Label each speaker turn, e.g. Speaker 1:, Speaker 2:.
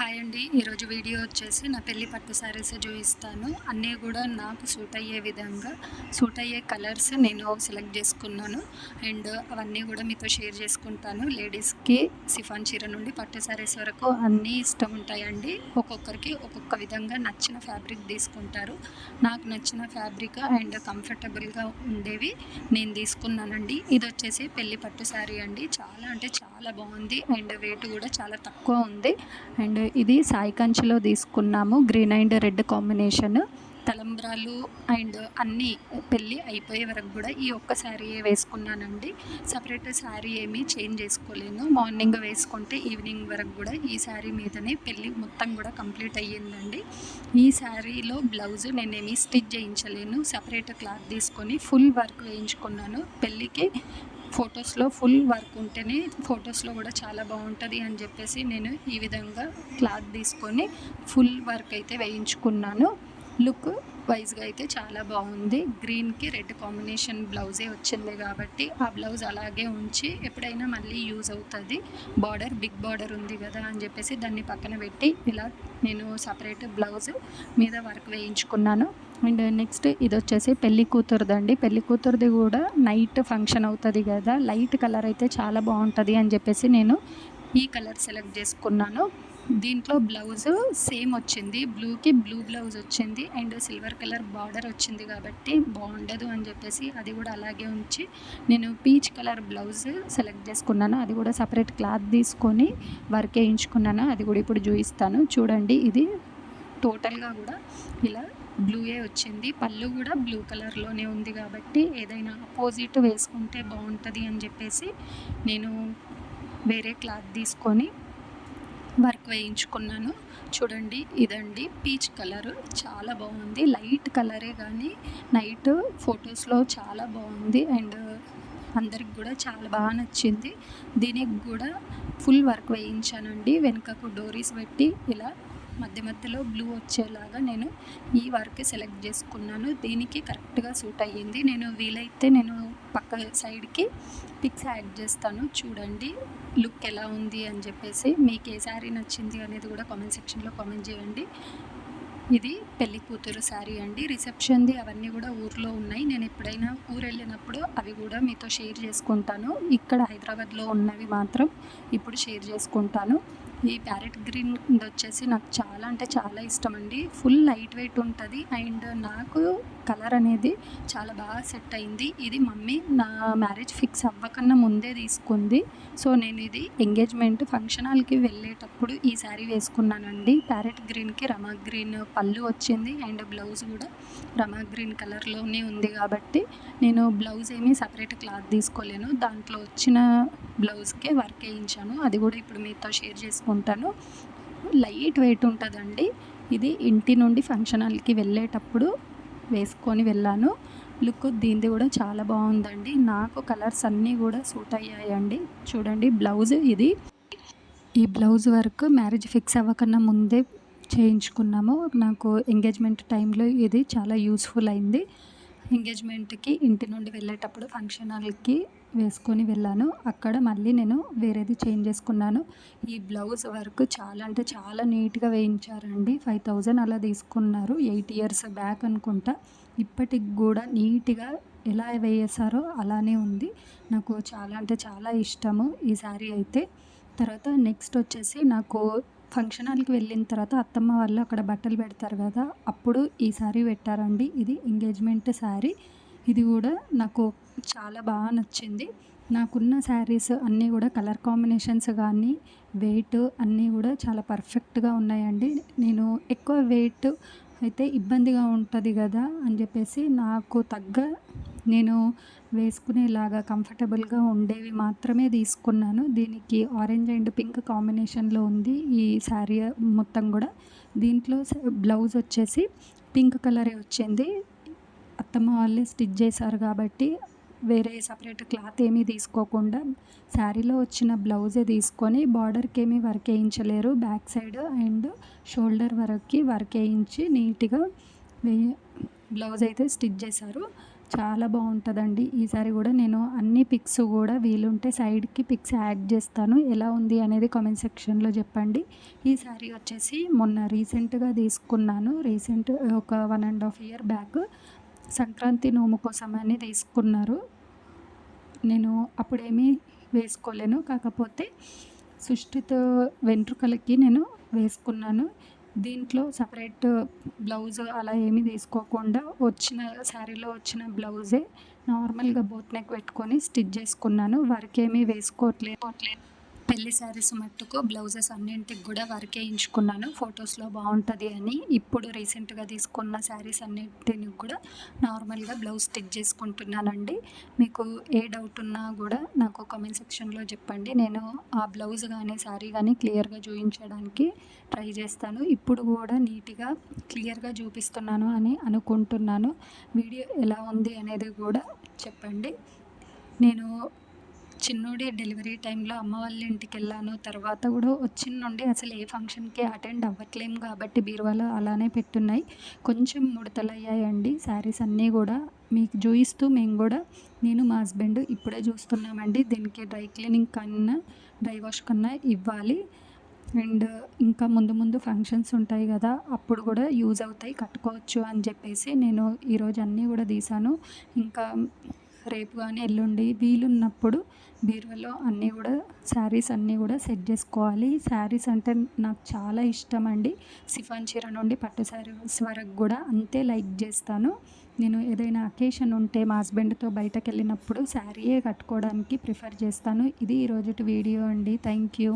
Speaker 1: Hi అండి. ఈరోజు video వచ్చేసి నా పెళ్ళి పట్టు శారీస్ చూపిస్తాను. అన్నీ కూడా నాకు సూట్ అయ్యే విధంగా సూట్ అయ్యే కలర్స్ నేను సెలెక్ట్ చేసుకున్నాను. అండ్ అవన్నీ కూడా మీతో షేర్ చేసుకుంటాను. లేడీస్కి సిఫాన్ చీర నుండి పట్టు శారీస్ వరకు అన్నీ ఇష్టం ఉంటాయండి. ఒక్కొక్కరికి ఒక్కొక్క విధంగా నచ్చిన ఫ్యాబ్రిక్ తీసుకుంటారు. నాకు నచ్చిన ఫ్యాబ్రిక్ అండ్ కంఫర్టబుల్గా ఉండేవి నేను తీసుకున్నానండి. ఇది వచ్చేసి పెళ్ళి పట్టు శారీ అండి. చాలా అంటే చాలా బాగుంది. అండ్ వెయిట్ కూడా చాలా తక్కువ ఉంది. అండ్ ఇది సాయి కంచిలో తీసుకున్నాము. Green and red combination. తలంబ్రాలు అండ్ అన్నీ పెళ్ళి అయిపోయే వరకు కూడా ఈ ఒక్క శారీ వేసుకున్నానండి. సపరేట్ శారీ ఏమీ చేంజ్ చేసుకోలేను. మార్నింగ్ వేసుకుంటే ఈవినింగ్ వరకు కూడా ఈ శారీ మీదనే పెళ్ళి మొత్తం కూడా కంప్లీట్ అయ్యిందండి. ఈ శారీలో బ్లౌజ్ నేనేమి స్టిచ్ చేయించలేను. సపరేట్ క్లాత్ తీసుకొని ఫుల్ వర్క్ వేయించుకున్నాను. పెళ్ళికి ఫొటోస్లో ఫుల్ వర్క్ ఉంటేనే ఫొటోస్లో కూడా చాలా బాగుంటుంది అని చెప్పేసి నేను ఈ విధంగా క్లాత్ తీసుకొని ఫుల్ వర్క్ అయితే వేయించుకున్నాను. లుక్ వైజ్గా అయితే చాలా బాగుంది. గ్రీన్కి రెడ్ కాంబినేషన్ బ్లౌజే వచ్చింది కాబట్టి ఆ బ్లౌజ్ అలాగే ఉంచి ఎప్పుడైనా మళ్ళీ యూజ్ అవుతుంది. బార్డర్ బిగ్ బార్డర్ ఉంది కదా అని చెప్పేసి దాన్ని పక్కన పెట్టి ఇలా నేను సపరేట్ బ్లౌజ్ మీద వర్క్ వేయించుకున్నాను. అండ్ నెక్స్ట్ ఇది వచ్చేసి పెళ్ళి కూతురుదండి. పెళ్ళి కూతురుది కూడా నైట్ ఫంక్షన్ అవుతుంది కదా లైట్ కలర్ అయితే చాలా బాగుంటుంది అని చెప్పేసి నేను ఈ కలర్ సెలెక్ట్ చేసుకున్నాను. దీంట్లో బ్లౌజ్ సేమ్ వచ్చింది. బ్లూకి బ్లూ బ్లౌజ్ వచ్చింది. అండ్ సిల్వర్ కలర్ బార్డర్ వచ్చింది కాబట్టి బాగుండదు అని చెప్పేసి అది కూడా అలాగే ఉంచి నేను పీచ్ కలర్ బ్లౌజ్ సెలెక్ట్ చేసుకున్నాను. అది కూడా సపరేట్ క్లాత్ తీసుకొని వర్క్ వేయించుకున్నాను. అది కూడా ఇప్పుడు చూపిస్తాను. చూడండి ఇది టోటల్గా కూడా ఇలా బ్లూయే వచ్చింది. పళ్ళు కూడా బ్లూ కలర్లోనే ఉంది కాబట్టి ఏదైనా అపోజిట్ వేసుకుంటే బాగుంటుంది అని చెప్పేసి నేను వేరే క్లాత్ తీసుకొని వర్క్ వేయించుకున్నాను. చూడండి ఇదండి. పీచ్ కలర్ చాలా బాగుంది. లైట్ కలరే కానీ నైట్ ఫొటోస్లో చాలా బాగుంది. అండ్ అందరికి కూడా చాలా బాగా నచ్చింది. దీనికి కూడా ఫుల్ వర్క్ వేయించానండి. వెనుకకు డోరీస్ పెట్టి ఇలా మధ్య మధ్యలో బ్లూ వచ్చేలాగా నేను ఈ వర్క్ సెలెక్ట్ చేసుకున్నాను. దీనికి కరెక్ట్గా సూట్ అయ్యింది. నేను వీలైతే నేను పక్క సైడ్కి పిక్స్ యాడ్ చేస్తాను. చూడండి లుక్ ఎలా ఉంది అని చెప్పేసి మీకు ఏ శారీ నచ్చింది అనేది కూడా కామెంట్ సెక్షన్లో కామెంట్ చేయండి. ఇది పెళ్ళి కూతురు శారీ అండి. రిసెప్షన్ది అవన్నీ కూడా ఊర్లో ఉన్నాయి. నేను ఎప్పుడైనా ఊరు వెళ్ళినప్పుడు అవి కూడా మీతో షేర్ చేసుకుంటాను. ఇక్కడ హైదరాబాద్లో ఉన్నవి మాత్రం ఇప్పుడు షేర్ చేసుకుంటాను. ఈ ప్యారెట్ గ్రీన్ వచ్చేసి నాకు చాలా అంటే చాలా ఇష్టం అండి. ఫుల్ లైట్ వెయిట్ ఉంటుంది. అండ్ నాకు కలర్ అనేది చాలా బాగా సెట్ అయింది. ఇది మమ్మీ నా మ్యారేజ్ ఫిక్స్ అవ్వకన్నా ముందే తీసుకుంది. సో నేను ఇది ఎంగేజ్మెంట్ ఫంక్షన్ హాల్కి వెళ్ళేటప్పుడు ఈ శారీ వేసుకున్నానండి. ప్యారెట్ గ్రీన్కి రమా గ్రీన్ పళ్ళు వచ్చింది. అండ్ బ్లౌజ్ కూడా రమా గ్రీన్ కలర్లోనే ఉంది కాబట్టి నేను బ్లౌజ్ ఏమీ సపరేట్ క్లాత్ తీసుకోలేను. దాంట్లో వచ్చిన బ్లౌజ్కే వర్క్ వేయించాను. అది కూడా ఇప్పుడు మీతో షేర్ చేసుకుంటాను. లైట్ వెయిట్ ఉంటుందండి. ఇది ఇంటి నుండి ఫంక్షన్ హాల్కి వెళ్ళేటప్పుడు వేసుకొని వెళ్ళాను. లుక్ దీనిది కూడా చాలా బాగుందండి. నాకు కలర్స్ అన్నీ కూడా సూట్ అయ్యాయండి. చూడండి బ్లౌజ్ ఇది. ఈ బ్లౌజ్ వర్క్ మ్యారేజ్ ఫిక్స్ అవ్వకన్నా ముందే చేయించుకున్నాము. నాకు ఎంగేజ్మెంట్ టైంలో ఇది చాలా యూస్ఫుల్ అయింది. ఎంగేజ్మెంట్కి ఇంటి నుండి వెళ్ళేటప్పుడు ఫంక్షన్ హాల్కి వేసుకొని వెళ్ళాను. అక్కడ మళ్ళీ నేను వేరేది చేంజ్ చేసుకున్నాను. ఈ బ్లౌజ్ వర్క్ చాలా అంటే చాలా నీట్గా వేయించారండి. ఫైవ్ థౌజండ్ అలా తీసుకున్నారు. ఎయిట్ ఇయర్స్ బ్యాక్ అనుకుంటా. ఇప్పటికి కూడా నీట్గా ఎలా వేసారో అలానే ఉంది. నాకు చాలా అంటే చాలా ఇష్టము ఈ శారీ అయితే. తర్వాత నెక్స్ట్ వచ్చేసి నాకు ఫంక్షన్ హాల్కి వెళ్ళిన తర్వాత అత్తమ్మ వాళ్ళు అక్కడ బట్టలు పెడతారు కదా అప్పుడు ఈ శారీ పెట్టారండి. ఇది ఎంగేజ్మెంట్ శారీ ఇది కూడా నాకు చాలా బాగా నచ్చింది. నాకున్న శారీస్ అన్నీ కూడా కలర్ కాంబినేషన్స్ కానీ వెయిట్ అన్నీ కూడా చాలా పర్ఫెక్ట్గా ఉన్నాయండి. నేను ఎక్కువ వెయిట్ అయితే ఇబ్బందిగా ఉంటుంది కదా అని చెప్పేసి నాకు తగ్గ నేను వేసుకునేలాగా కంఫర్టబుల్గా ఉండేవి మాత్రమే తీసుకున్నాను. దీనికి ఆరెంజ్ అండ్ పింక్ కాంబినేషన్లో ఉంది ఈ శారీ మొత్తం కూడా దీంట్లో బ్లౌజ్ వచ్చేసి పింక్ కలరే వచ్చింది. అత్తమ్మ వాళ్ళే స్టిచ్ చేశారు కాబట్టి వేరే సపరేట్ క్లాత్ ఏమీ తీసుకోకుండా శారీలో వచ్చిన బ్లౌజే తీసుకొని బార్డర్కి ఏమీ వర్క్ వేయించలేరు. బ్యాక్ సైడ్ అండ్ షోల్డర్ వరకు వర్క్ వేయించి నీట్గా వే బ్లౌజ్ అయితే స్టిచ్ చేశారు. చాలా బాగుంటుందండి. ఈసారి కూడా నేను అన్ని పిక్స్ కూడా వీలుంటే సైడ్కి పిక్స్ యాడ్ చేస్తాను. ఎలా ఉంది అనేది కామెంట్ సెక్షన్లో చెప్పండి. ఈ శారీ వచ్చేసి మొన్న రీసెంట్గా తీసుకున్నాను. రీసెంట్ ఒక one and half year back. Sankranti నోము కోసమని తీసుకున్నారు. నేను అప్పుడేమీ వేసుకోలేను. కాకపోతే సుష్టిత వెంట్రుకలకి నేను వేసుకున్నాను. దీంట్లో సపరేట్ బ్లౌజ్ అలా ఏమీ తీసుకోకుండా వచ్చిన శారీలో వచ్చిన బ్లౌజే నార్మల్గా బోత్ నెక్ పెట్టుకొని స్టిచ్ చేసుకున్నాను. వర్క్ ఏమీ వేసుకోవట్లేదు పెళ్ళి శారీస్ మట్టుకు బ్లౌజెస్ అన్నింటికి కూడా వర్క్ వేయించుకున్నాను ఫొటోస్లో బాగుంటుంది అని ఇప్పుడు రీసెంట్గా తీసుకున్న శారీస్ అన్నింటిని కూడా నార్మల్గా బ్లౌజ్ స్టిచ్ చేసుకుంటున్నానండి. మీకు ఏ డౌట్ ఉన్నా కూడా నాకు కామెంట్ సెక్షన్లో చెప్పండి. నేను ఆ బ్లౌజ్ కానీ శారీ కానీ క్లియర్గా చూపించడానికి ట్రై చేస్తాను. ఇప్పుడు కూడా నీట్గా క్లియర్గా చూపిస్తున్నాను అని అనుకుంటున్నాను. వీడియో ఎలా ఉంది అనేది కూడా చెప్పండి. నేను చిన్నోడే డెలివరీ టైంలో అమ్మ వాళ్ళ ఇంటికి వెళ్ళాను తర్వాత కూడా వచ్చిన నుండి అసలు ఏ ఫంక్షన్కి అటెండ్ అవ్వట్లేము కాబట్టి బీరువాలో అలానే పెట్టున్నాయి. కొంచెం ముడతలయ్యాయండి శారీస్ అన్నీ కూడా. మీకు చూపిస్తూ మేము కూడా నేను మా హస్బెండ్ ఇప్పుడే చూస్తున్నామండి. దీనికి డ్రై క్లీనింగ్ కన్నా డ్రై వాష్ కన్నా ఇవ్వాలి. అండ్ ఇంకా ముందు ముందు ఫంక్షన్స్ ఉంటాయి కదా అప్పుడు కూడా యూజ్ అవుతాయి. కట్టుకోవచ్చు అని చెప్పేసి నేను ఈరోజు అన్నీ కూడా తీసాను ఇంకా రేపు కానీ ఎల్లుండి వీలున్నప్పుడు బీరువాలో అన్నీ కూడా శారీస్ అన్నీ కూడా సెట్ చేసుకోవాలి. శారీస్ అంటే నాకు చాలా ఇష్టం అండి. సిఫాన్ చీర నుండి పట్టు శారీస్ వరకు కూడా అంతే లైక్ చేస్తాను. నేను ఏదైనా అకేషన్ ఉంటే మా హస్బెండ్తో బయటకు వెళ్ళినప్పుడు శారీయే కట్టుకోవడానికి ప్రిఫర్ చేస్తాను. ఇది ఈరోజు వీడియో అండి. Thank you.